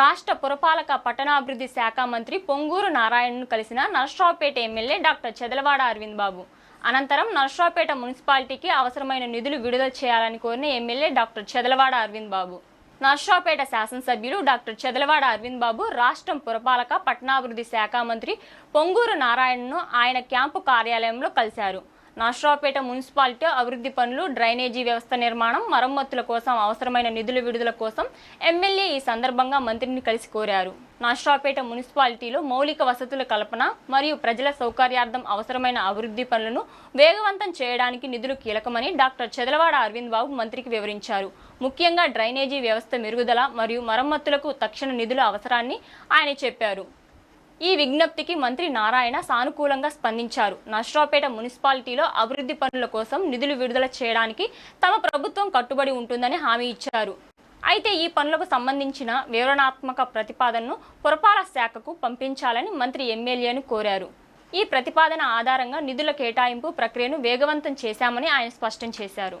రాష్ట్ర పురపాలక పట్టణాభివృద్ధి శాఖ మంత్రి పొంగూరు నారాయణను కలిసిన నర్సరావుపేట ఎమ్మెల్యే డాక్టర్ చెదలవాడ అరవింద్ బాబు. అనంతరం నర్సరావుపేట మున్సిపాలిటీకి అవసరమైన నిధులు విడుదల చేయాలని కోరిన ఎమ్మెల్యే డాక్టర్ చెదలవాడ అరవింద్ బాబు. నర్సరావుపేట శాసనసభ్యులు డాక్టర్ చెదలవాడ అరవింద్ బాబు రాష్ట్రం పురపాలక పట్టణాభివృద్ధి శాఖ మంత్రి పొంగూరు నారాయణను ఆయన క్యాంపు కార్యాలయంలో కలిశారు. నర్సరావుపేట మున్సిపాలిటీ అభివృద్ధి పనులు డ్రైనేజీ వ్యవస్థ నిర్మాణం మరమ్మతుల కోసం అవసరమైన నిధుల విడుదల కోసం ఎమ్మెల్యే ఈ సందర్భంగా మంత్రిని కలిసి కోరారు. నర్సరావుపేట మున్సిపాలిటీలో మౌలిక వసతుల కల్పన మరియు ప్రజల సౌకర్యార్థం అవసరమైన అభివృద్ధి పనులను వేగవంతం చేయడానికి నిధులు కీలకమని డాక్టర్ చెదలవాడ అరవింద్ బాబు మంత్రికి వివరించారు. ముఖ్యంగా డ్రైనేజీ వ్యవస్థ మెరుగుదల మరియు మరమ్మతులకు తక్షణ నిధుల అవసరాన్ని ఆయన చెప్పారు. ఈ విజ్ఞప్తికి మంత్రి నారాయణ సానుకూలంగా స్పందించారు. నష్టాపేట మున్సిపాలిటీలో అభివృద్ధి పనుల కోసం నిధులు విడుదల చేయడానికి తమ ప్రభుత్వం కట్టుబడి ఉంటుందని హామీ ఇచ్చారు. అయితే ఈ పనులకు సంబంధించిన వివరణాత్మక ప్రతిపాదనను పురపాలక శాఖకు పంపించాలని మంత్రి ఎమ్మెల్యేను కోరారు. ఈ ప్రతిపాదన ఆధారంగా నిధుల కేటాయింపు ప్రక్రియను వేగవంతం చేశామని ఆయన స్పష్టం చేశారు.